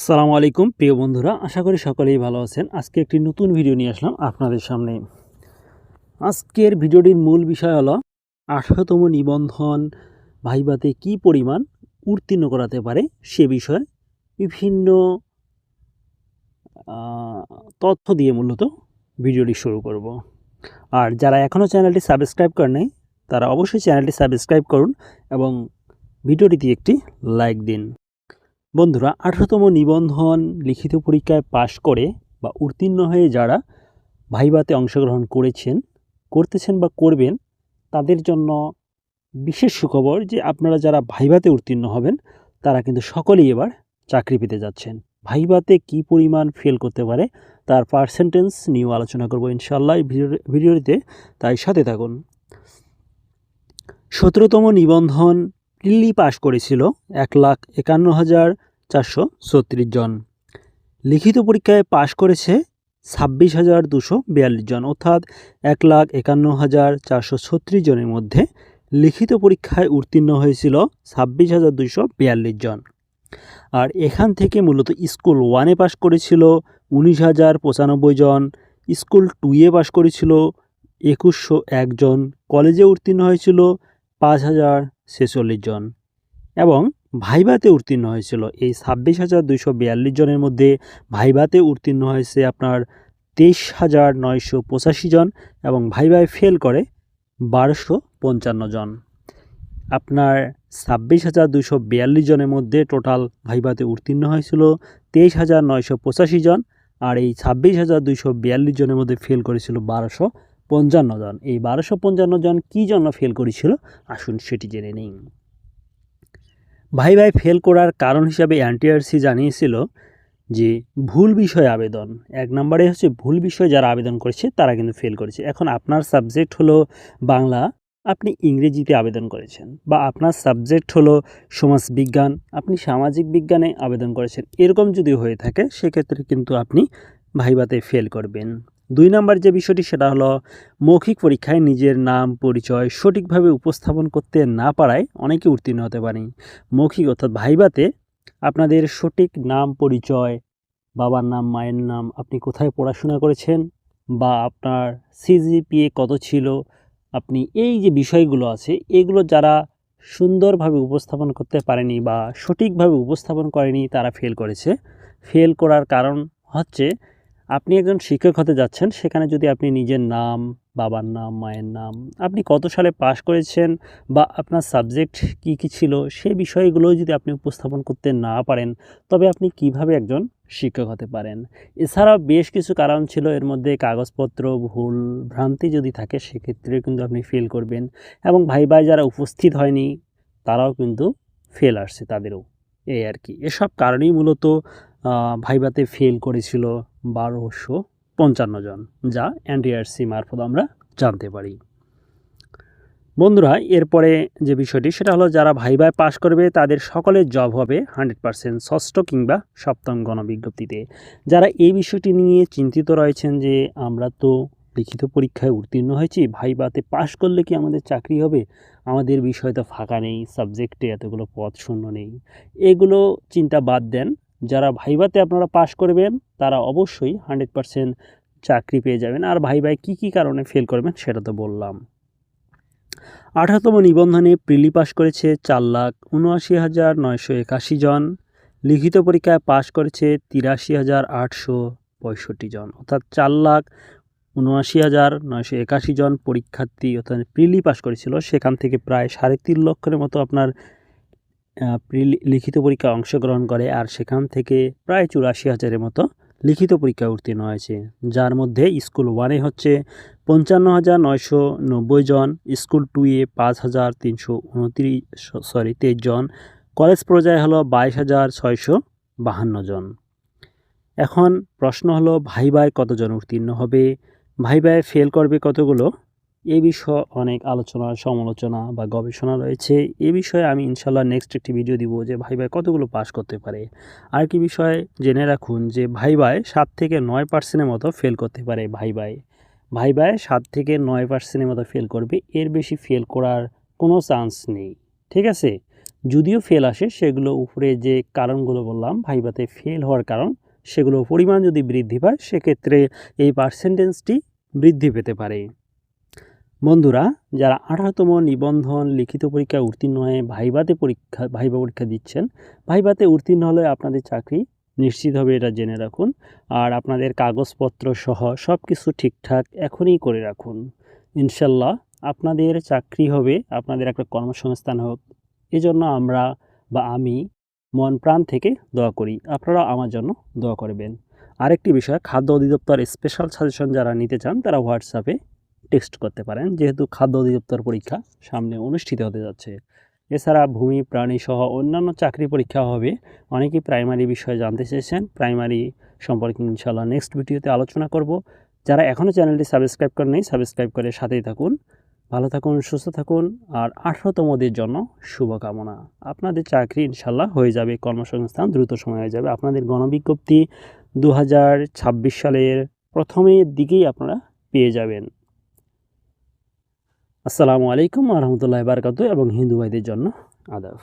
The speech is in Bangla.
আসসালামু আলাইকুম, প্রিয় বন্ধুরা, আশা করি সকলেই ভালো আছেন। আজকে একটি নতুন ভিডিও নিয়ে আসলাম আপনাদের সামনে। আজকের ভিডিওটির মূল বিষয় হলো, আঠারোতম নিবন্ধন ভাইবাতে কি পরিমাণ উত্তীর্ণ করাতে পারে সে বিষয়ে বিভিন্ন তথ্য দিয়ে মূলত ভিডিওটি শুরু করব। আর যারা এখনও চ্যানেলটি সাবস্ক্রাইব করেন নাই, তারা অবশ্যই চ্যানেলটি সাবস্ক্রাইব করুন এবং ভিডিওটিতে একটি লাইক দিন। বন্ধুরা, আঠারোতম নিবন্ধন লিখিত পরীক্ষায় পাশ করে বা উত্তীর্ণ হয়ে যারা ভাইভাতে অংশগ্রহণ করেছেন, করতেছেন বা করবেন, তাদের জন্য বিশেষ সুখবর যে আপনারা যারা ভাইভাতে উত্তীর্ণ হবেন, তারা কিন্তু সকলেই এবার চাকরি পেতে যাচ্ছেন। ভাইভাতে কি পরিমাণ ফেল করতে পারে, তার পার্সেন্টেজ নিয়েও আলোচনা করব ইনশাল্লাহ ভিডিওটিতে। তাই সাথে থাকুন। সতেরোতম নিবন্ধন প্রিলি পাশ করেছিল এক লাখ একান্ন হাজার চারশো ছত্রিশ জন। লিখিত পরীক্ষায় পাশ করেছে ছাব্বিশ হাজার দুশো বিয়াল্লিশ জন, অর্থাৎ এক লাখ একান্ন হাজার চারশো ছত্রিশ জনের মধ্যে লিখিত পরীক্ষায় উত্তীর্ণ হয়েছিল ছাব্বিশ হাজার দুশো বিয়াল্লিশ জন। আর এখান থেকে মূলত স্কুল ওয়ানে পাশ করেছিল উনিশ হাজার পঁচানব্বই জন, স্কুল টুয়ে পাশ করেছিল একুশশো একজন কলেজে উত্তীর্ণ হয়েছিল পাঁচ হাজার ছেচল্লিশ জন। এবং ভাইভাতে উত্তীর্ণ হয়েছিল। এই ছাব্বিশ হাজার দুইশো বিয়াল্লিশ জনের মধ্যে ভাইভাতে উত্তীর্ণ হয়েছে আপনার তেইশ হাজার নয়শো পঁচাশি জন এবং ভাইভায় ফেল করে বারোশো পঞ্চান্ন জন। আপনার ছাব্বিশ হাজার দুইশো বিয়াল্লিশ জনের মধ্যে টোটাল ভাইভাতে উত্তীর্ণ হয়েছিল তেইশ হাজার নয়শো পঁচাশি জন আর এই ছাব্বিশ হাজার দুইশো বিয়াল্লিশ জনের মধ্যে ফেল করেছিল বারোশো পঞ্চান্ন জন। এই বারোশো পঞ্চান্ন জন কী জন্য ফেল করেছিল? আসুন সেটি জেনে নিন ভাই ভাই ফেল করার কারণ হিসাবে এনটিআরসি জানিয়েছিল যে ভুল বিষয় আবেদন। এক নম্বরে হচ্ছে ভুল বিষয় যারা আবেদন করেছে, তারা কিন্তু ফেল করেছে। এখন আপনার সাবজেক্ট হলো বাংলা, আপনি ইংরেজিতে আবেদন করেছেন বা আপনার সাবজেক্ট হলো সমাজবিজ্ঞান আপনি সামাজিক বিজ্ঞানে আবেদন করেছেন। এরকম যদি হয়ে থাকে, সেক্ষেত্রে কিন্তু আপনি ভাইভাতে ফেল করবেন। দুই নম্বর যে বিষয়টি, সেটা হলো মৌখিক পরীক্ষায় নিজের নাম, পরিচয় সঠিকভাবে উপস্থাপন করতে না পারায় অনেকে উত্তীর্ণ হতে পারেন। মৌখিক অর্থাৎ ভাইভাতে আপনাদের সঠিক নাম, পরিচয়, বাবার নাম, মায়ের নাম আপনি কোথায় পড়াশোনা করেছেন বা আপনার সিজিপিএ কত ছিল, আপনি এই যে বিষয়গুলো আছে, এগুলো যারা সুন্দরভাবে উপস্থাপন করতে পারেনি বা সঠিকভাবে উপস্থাপন করেনি, তারা ফেল করেছে। ফেল করার কারণ হচ্ছে আপনি একজন শিক্ষক হতে যাচ্ছেন, সেখানে যদি আপনি নিজের নাম, বাবার নাম, মায়ের নাম, আপনি কত সালে পাশ করেছেন বা আপনার সাবজেক্ট কি কি ছিল সেই বিষয়গুলো যদি আপনি উপস্থাপন করতে না পারেন, তবে আপনি কীভাবে একজন শিক্ষক হতে পারেন? এছাড়াও বেশ কিছু কারণ ছিল, এর মধ্যে কাগজপত্র, ভুল ভ্রান্তি যদি থাকে সেক্ষেত্রে কিন্তু আপনি ফেল করবেন এবং ভাই ভাই যারা উপস্থিত হয়নি, তারাও কিন্তু ফেল আসছে তাদেরও। এই আর কি। এসব কারণেই মূলত আহ, ভাইভাতে ফেল করেছিল বারোশো পঞ্চান্ন জন যা এনটিআরসি মারফত আমরা জানতে পারি। বন্ধুরা এরপরে যে বিষয়টি সেটা হলো যারা ভাইভায় পাশ করবে তাদের সকলের জব হবে হান্ড্রেড পার্সেন্ট ষষ্ঠ কিংবা সপ্তম গণবিজ্ঞপ্তিতে। যারা এই বিষয়টি নিয়ে চিন্তিত রয়েছেন যে আমরা তো লিখিত পরীক্ষায় উত্তীর্ণ হয়েছি ভাইভাতে পাশ করলে কি আমাদের চাকরি হবে? আমাদের বিষয় তো ফাঁকা নেই সাবজেক্টে এতগুলো পদ শূন্য নেই। এগুলো চিন্তা বাদ দেন যারা ভাইভাতে আপনারা পাশ করবেন, তারা অবশ্যই হান্ড্রেড পার্সেন্ট চাকরি পেয়ে যাবেন। আর ভাই ভাই কী কী কারণে ফেল করবেন সেটা তো বললাম। আঠারোতম নিবন্ধনে প্রিলি পাশ করেছে চার লাখ উনআশি হাজার নয়শো একাশি জন। লিখিত পরীক্ষায় পাশ করেছে তিরাশি হাজার আটশো পঁয়ষট্টি জন। অর্থাৎ চার লাখ উনআশি হাজার নয়শো একাশি জন পরীক্ষার্থী অর্থাৎ প্রিলি পাশ করেছিল। সেখান থেকে প্রায় সাড়ে তিন লক্ষের মতো আপনার লিখিত পরীক্ষায় অংশগ্রহণ করে আর সেখান থেকে প্রায় চুরাশি হাজারের মতো লিখিত পরীক্ষা উত্তীর্ণ হয়েছে। যার মধ্যে স্কুল ওয়ানে হচ্ছে পঞ্চান্ন হাজার নয়শো নব্বই জন, স্কুল টুয়ে পাঁচ হাজার তিনশো উনত্রিশ সরি তেইশ জন, কলেজ পর্যায়ে হলো বাইশ হাজার ছয়শো বাহান্ন জন। এখন প্রশ্ন হলো ভাই ভাই কতজন উত্তীর্ণ হবে? ভাই ভাই ফেল করবে কতগুলো? এ বিষয়ে অনেক আলোচনা, সমালোচনা বা গবেষণা রয়েছে। এ বিষয়ে আমি ইনশাল্লাহ নেক্সট একটি ভিডিও দিব যে ভাই ভাই কতগুলো পাস করতে পারে। আর কি বিষয়ে জেনে রাখুন যে ভাই ভাই সাত থেকে নয় পার্সেন্টের মতো ফেল করতে পারে ভাই ভাই ভাই ভাই সাত থেকে নয় পার্সেন্টের মতো ফেল করবে, এর বেশি ফেল করার কোনো চান্স নেই। ঠিক আছে? যদিও ফেল আসে, সেগুলো উপরে যে কারণগুলো বললাম ভাইভাতে ফেল হওয়ার কারণ সেগুলো পরিমাণ যদি বৃদ্ধি পায়, সেক্ষেত্রে এই পার্সেন্টেজটি বৃদ্ধি পেতে পারে। বন্ধুরা, যারা আঠারোতম নিবন্ধন লিখিত পরীক্ষা উত্তীর্ণ হয়ে ভাইভাতে পরীক্ষা ভাইভা পরীক্ষা দিচ্ছেন ভাইভাতে উত্তীর্ণ হলে আপনাদের চাকরি নিশ্চিত হবে, এটা জেনে রাখুন। আর আপনাদের কাগজপত্র সহ সব কিছু ঠিকঠাক এখনই করে রাখুন। ইনশাল্লাহ আপনাদের চাকরি হবে, আপনাদের একটা কর্মসংস্থান হোক। এজন্য আমরা বা আমি মন প্রাণ থেকে দোয়া করি। আপনারা আমার জন্য দোয়া করবেন। আরেকটি বিষয়, খাদ্য অধিদপ্তর স্পেশাল সাজেশন যারা নিতে চান, তারা হোয়াটসঅ্যাপে টেক্সট করতে পারেন। যেহেতু খাদ্য অধিদপ্তর পরীক্ষা সামনে অনুষ্ঠিত হতে যাচ্ছে। এছাড়া ভূমি, প্রাণী সহ অন্যান্য চাকরি পরীক্ষা হবে। অনেকেই প্রাইমারি বিষয়ে জানতে চেয়েছেন। প্রাইমারি সম্পর্কে ইনশাল্লাহ নেক্সট ভিডিওতে আলোচনা করব। যারা এখনও চ্যানেলটি সাবস্ক্রাইব করেন নাই সাবস্ক্রাইব করে সাথেই থাকুন। ভালো থাকুন, সুস্থ থাকুন। আর আঠারোতমদের জন্য শুভকামনা। আপনাদের চাকরি ইনশাল্লাহ হয়ে যাবে, কর্মসংস্থান দ্রুত সময় হয়ে যাবে। আপনাদের গণবিজ্ঞপ্তি দু হাজার ছাব্বিশ সালের প্রথমের দিকেই আপনারা পেয়ে যাবেন। আসসালামু আলাইকুম আহমতুল্লাহ বারকাত এবং হিন্দু ভাইদের জন্য আদাব।